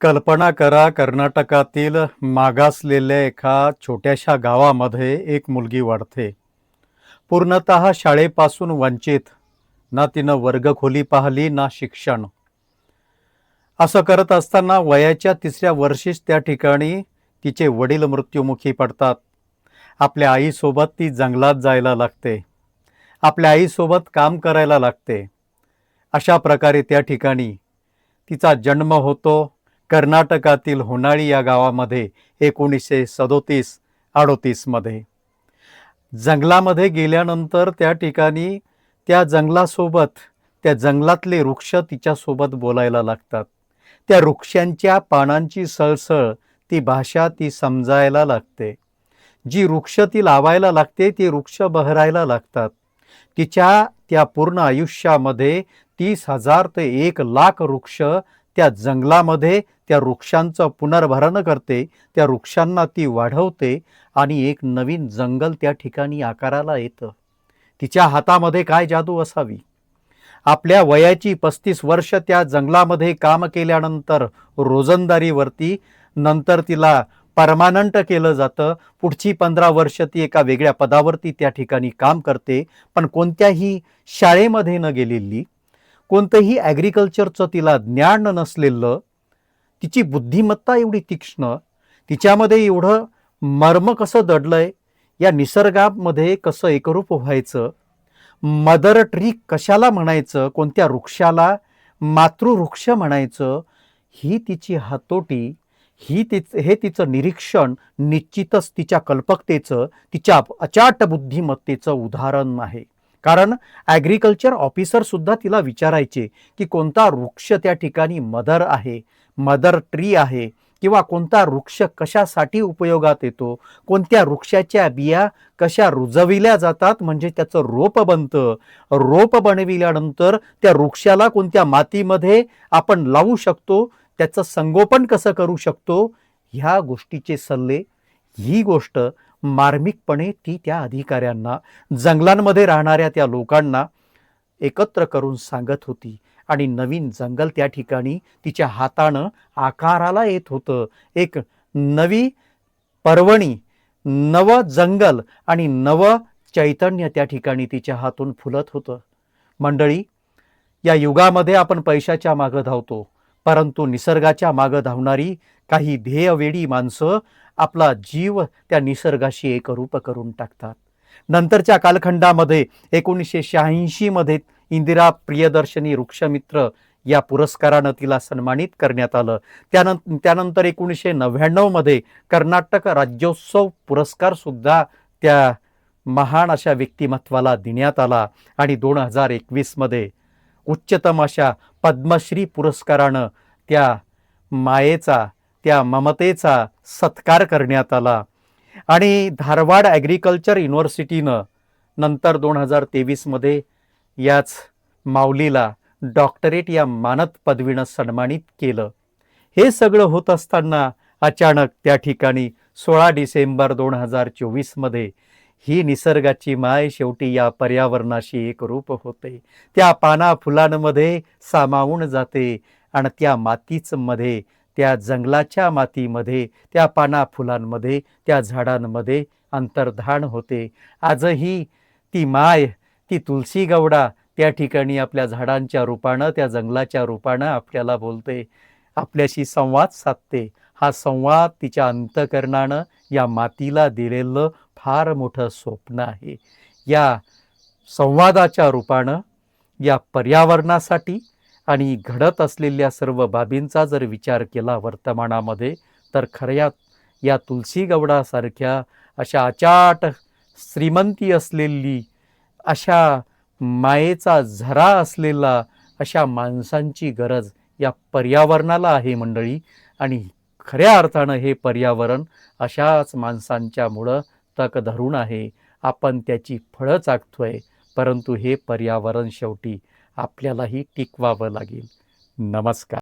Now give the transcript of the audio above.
कल्पना करा कर्नाटकातील मागासलेल्या एका छोट्याशा गावामध्ये एक मुलगी वाढते. पूर्णत शाळेपासून वंचित. ना तिनं वर्गखोली पाहिली ना शिक्षण. असं करत असताना वयाच्या तिसऱ्या वर्षीच त्या ठिकाणी तिचे वडील मृत्युमुखी पडतात. आपल्या आईसोबत ती जंगलात जायला लागते. आपल्या आईसोबत काम करायला लागते. अशा प्रकारे त्या ठिकाणी तिचा जन्म होतो. कर्नाटकातील होनाळी या गावामध्ये एकोणीसशे सदोतीस अडोतीसमध्ये जंगलामध्ये गेल्यानंतर त्या ठिकाणी त्या जंगलासोबत त्या जंगलातले वृक्ष तिच्यासोबत बोलायला लागतात. त्या वृक्षांच्या पानांची सळसळ ती भाषा ती समजायला लागते. जी वृक्ष ती लावायला लागते ती वृक्ष बहरायला लागतात. तिच्या त्या पूर्ण आयुष्यामध्ये तीस हजार ते एक लाख वृक्ष त्या जंगलामध्ये त्या वृक्षांचं पुनर्भरण करते त्या वृक्षांना ती वाढवते आणि एक नवीन जंगल त्या ठिकाणी आकाराला येतं. तिच्या हातामध्ये काय जादू असावी? आपल्या वयाची पस्तीस वर्ष त्या जंगलामध्ये काम केल्यानंतर रोजंदारीवरती नंतर तिला परमानंट केलं जातं. पुढची पंधरा वर्ष ती एका वेगळ्या पदावरती त्या ठिकाणी काम करते पण कोणत्याही शाळेमध्ये न गेलेली कोणतंही ॲग्रिकल्चरचं तिला ज्ञान नसलेलं तिची बुद्धिमत्ता एवढी तीक्ष्ण तिच्यामध्ये एवढं मर्म कसं दडलंय या निसर्गामध्ये कसं एकरूप व्हायचं मदर ट्री कशाला म्हणायचं कोणत्या वृक्षाला मातृवृक्ष म्हणायचं ही तिची हातोटी ही तिच हे तिचं निरीक्षण निश्चितच तिच्या कल्पकतेचं तिच्या अचाट बुद्धिमत्तेचं उदाहरण आहे. कारण ॲग्रिकल्चर ऑफिसरसुद्धा तिला विचारायचे की कोणता वृक्ष त्या ठिकाणी मदर आहे मदर ट्री आहे किंवा कोणता वृक्ष कशासाठी उपयोगात येतो कोणत्या वृक्षाच्या बिया कशा रुजविल्या जातात म्हणजे त्याचं रोप बनतं. रोप बनविल्यानंतर त्या वृक्षाला कोणत्या मातीमध्ये आपण लावू शकतो त्याचं संगोपन कसं करू शकतो ह्या गोष्टीचे सल्ले ही गोष्ट मार्मिकपणे ती त्या अधिकाऱ्यांना जंगलांमध्ये राहणाऱ्या त्या लोकांना एकत्र करून सांगत होती. आणि नवीन जंगल त्या ठिकाणी तिच्या हातानं आकाराला येत होतं. एक नवी पर्वणी नव जंगल आणि नव चैतन्य त्या ठिकाणी तिच्या हातून फुलत होतं. मंडळी या युगामध्ये आपण पैशाच्या मागं धावतो. परंतु निसर्गाच्या मागं धावणारी काही ध्येयवेडी माणसं आपला जीव त्या निसर्गाशी एकरूप करून टाकतात. नंतरच्या कालखंडामध्ये एकोणीसशे शहाऐंशीमध्ये इंदिरा प्रियदर्शनी वृक्षमित्र या पुरस्कारानं तिला सन्मानित करण्यात आलं. त्यानंतर त्यानंतर एकोणीसशे नव्याण्णवमध्ये कर्नाटक राज्योत्सव पुरस्कारसुद्धा त्या महान अशा व्यक्तिमत्वाला देण्यात आला आणि दोन हजार एकवीसमध्ये उच्चतम अशा पद्मश्री पुरस्कारानं त्या मायेचा त्या ममतेचा सत्कार करण्यात आला. आणि धारवाड ॲग्रिकल्चर युनिव्हर्सिटीनं नंतर दोन हजार तेवीसमध्ये याच माऊलीला डॉक्टरेट या मानद पदवीनं सन्मानित केलं. हे सगळं होत असताना अचानक त्या ठिकाणी सोळा डिसेंबर दोन हजार चोवीसमध्ये ही निसर्गाची माय शेवटी या पर्यावरणाशी एक रूप होते. त्या पाना फुलांमध्ये सामावून जाते आणि त्या मातीच मध्ये त्या जंगलाच्या मातीमध्ये त्या पाना फुलांमध्ये त्या झाडांमध्ये अंतर्धान होते. आजही ती माय ती तुलसी गवडा त्या ठिकाणी आपल्या झाडांच्या रूपानं त्या जंगलाच्या रूपानं आपल्याला बोलते. आपल्याशी संवाद साधते. हा संवाद तिच्या अंतकरणानं या मातीला दिलेलं फार मोठं स्वप्न आहे. या संवादाच्या रूपानं या पर्यावरणासाठी आणि घडत असलेल्या सर्व बाबींचा जर विचार केला वर्तमानामध्ये तर खऱ्या या तुलसी गवडासारख्या अशा अचाट श्रीमंती असलेली अशा मायेचा झरा असलेला अशा माणसांची गरज या पर्यावरणाला आहे मंडळी. आणि खऱ्या अर्थानं हे पर्यावरण अशाच माणसांच्यामुळं तक धरून आहे. आपण त्याची फळं चाकतोय परंतु हे पर्यावरण शेवटी आपल्यालाही टिकवावं लागेल. नमस्कार.